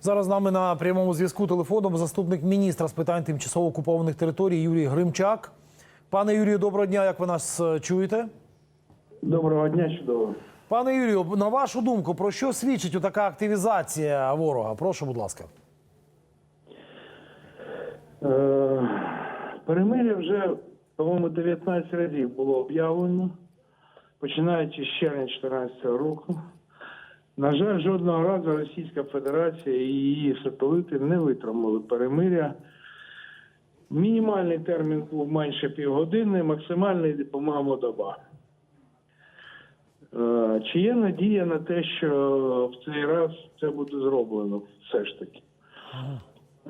Зараз з нами на прямому зв'язку телефоном заступник міністра з питань тимчасово окупованих територій Юрій Гримчак. Пане Юрію, доброго дня. Як ви нас е, чуєте? Доброго дня, чудово. Пане Юрію, на вашу думку, про що свідчить така активізація ворога? Прошу, будь ласка. Е, перемир'я вже, по-моєму, 19 разів було об'явлено, починаючи з червня 2014 року. На жаль, жодного разу Російська Федерація і її сателіти не витримали перемиря. Мінімальний термін був менше півгодини, максимальний, по-моєму, доба. Е, Чи є надія на те, що в цей раз це буде зроблено все ж таки?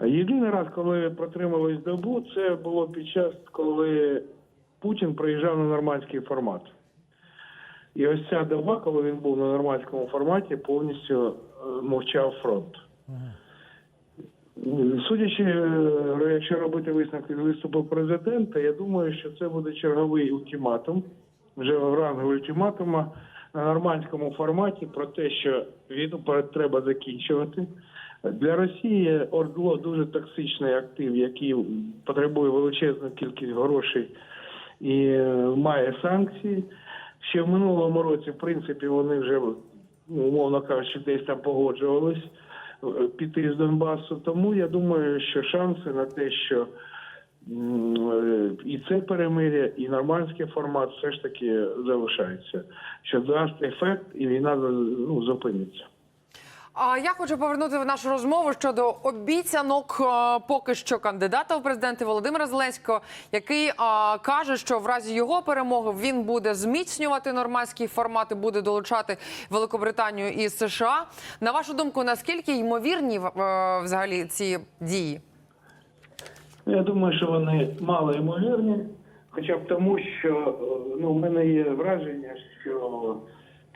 Єдиний раз, коли протримались добу, це було під час, коли Путін приїжджав на нормандський формат. І ось ця доба, коли він був на нормандському форматі, повністю е, мовчав фронт. Судячи, е, якщо робити висновки з виступу президента, я думаю, що це буде черговий ультиматум, вже в рангу ультиматума на нормандському форматі про те, що війну перед- треба закінчувати. Для Росії Ордло дуже токсичний актив, який потребує величезну кількість грошей і е, має санкції. Ще в минулому році, в принципі, вони вже, ну, умовно кажучи, десь там погоджувались е, піти з Донбасу. Тому я думаю, що шанси на те, що е, і це перемир'я, і нормандський формат все ж таки залишається. Що дасть ефект, і війна ну, зупиниться. А я хочу повернути в нашу розмову щодо обіцянок е, поки що кандидата в президенти Володимира Зеленського, який е, каже, що в разі його перемоги він буде зміцнювати нормандський формат і буде долучати Великобританію і США. На вашу думку, наскільки ймовірні е, взагалі ці дії? Я думаю, що вони мало ймовірні, хоча б тому, що ну, в мене є враження, що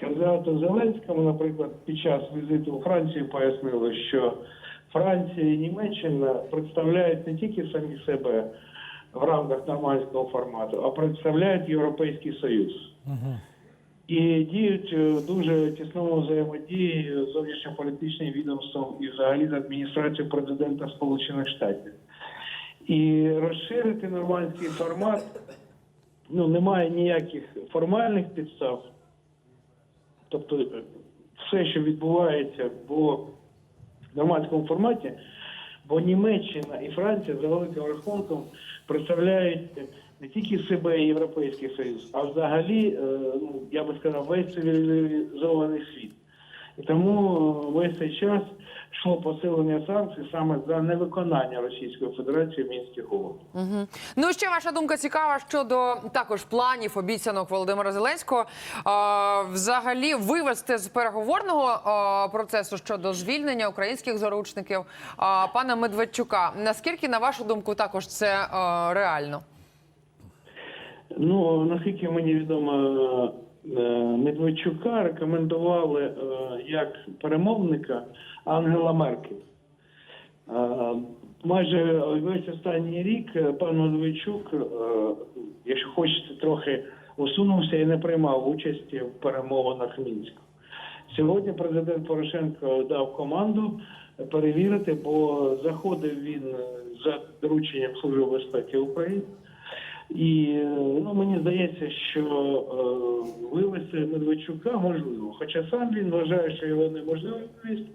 кандидату Зеленському, наприклад, під час візиту у Францію пояснили, що Франція і Німеччина представляють не тільки самі себе в рамках нормандського формату, а представляють Європейський Союз. І діють е, в дуже тісному взаємодії з зовнішньополітичним відомством і взагалі з адміністрацією президента Сполучених Штатів. І розширити нормандський формат ну, немає ніяких формальних підстав. Тобто е, все, що відбувається в нормандському форматі, бо Німеччина і Франція за великим рахунком представляють не тільки себе і Європейський Союз, а взагалі, е, ну, я би сказав, весь цивілізований світ. І тому е, весь цей час йшло посилення санкцій саме за невиконання Російської Федерації мінських угод. Угу. Ну ще ваша думка цікава щодо також планів обіцянок Володимира Зеленського. А, взагалі вивести з переговорного а, процесу щодо звільнення українських заручників а, пана Медведчука. Наскільки на вашу думку також це а, реально? Ну, наскільки мені відомо, Медведчука рекомендували е, як перемовника Ангела Меркель. Е, Майже весь останній рік е, пан Медведчук, е, якщо хочете, трохи усунувся і не приймав участі в перемовинах Мінську. Сьогодні президент Порошенко дав команду перевірити, бо заходив він е, за дорученням Служби безпеки України. І ну, мені здається, що е, вивести Медведчука можливо. Хоча сам він вважає, що його неможливо вивести,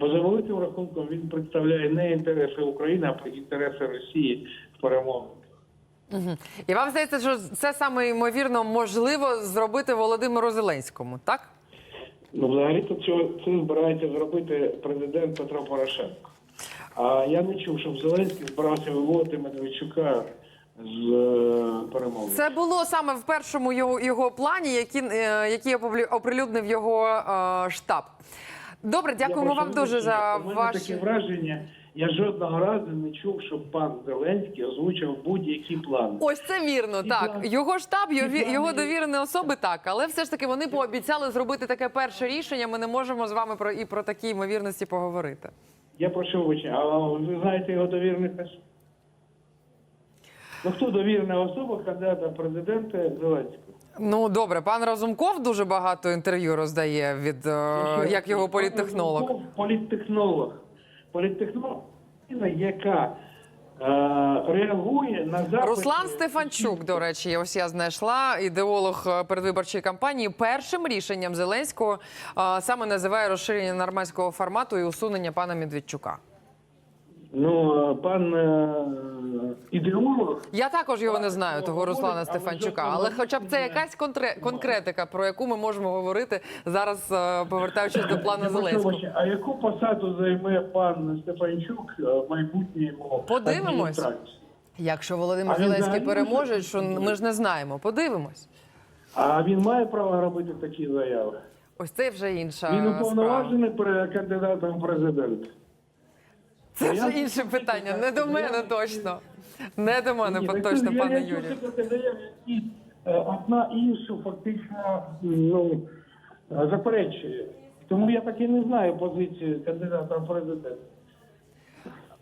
бо за великим рахунком він представляє не інтереси України, а інтереси Росії в перемовинах. Угу. І вам здається, що це саме ймовірно можливо зробити Володимиру Зеленському, так? Ну, взагалі-то цього це збирається зробити президент Петро Порошенко. А я не чув, щоб Зеленський збирався виводити Медведчука з е, перемоги. Це було саме в першому його, його плані, який, е, який оприлюднив його е, штаб. Добре, дякуємо вам дуже за вибачення. У мене ваш. таке враження. Я жодного разу не чув, щоб пан Зеленський озвучив будь-які плани. Ось це вірно. І Так, плани- його штаб, його, плани- його довірені особи так, але все ж таки вони пообіцяли зробити таке перше рішення. Ми не можемо з вами про і про такі ймовірності поговорити. Я прошу вибачення, а ви знаєте його довірених осіб? Ну хто довірена особа кандидата в президенти Зеленського? Ну добре, пан Разумков дуже багато інтерв'ю роздає від е, як його політтехнолог. Політтехнолог. політтехнологія, яка е, реагує на запити. Руслан Стефанчук, до речі, ось я знайшла ідеолог е, передвиборчої кампанії. Першим рішенням Зеленського е, саме називає розширення нормандського формату і усунення пана Медведчука. Ну, е, пан е, ідеолог Я також його не знаю, того Руслана Стефанчука, але хоча б це якась контре- конкретика, про яку ми можемо говорити зараз, е, повертаючись до плану Зеленського. Вибачте, А яку посаду займе пан Стефанчук е, в майбутньому Подивимось. адміністрації? Якщо Володимир А він Зеленський взагалі переможе, може- що ми ж не знаємо. Подивимось. А він має право робити такі заяви? Ось це вже інша Він справа. уповноважений кандидатом в президенти. Це вже інше питання. Не до мене точно. Не до мене Ні, точно, пане Юрію. е, одна іншу фактично ну, заперечує. Тому я так і не знаю позицію кандидата в президент.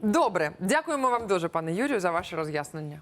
Добре, дякуємо вам дуже, пане Юрію, за ваше роз'яснення.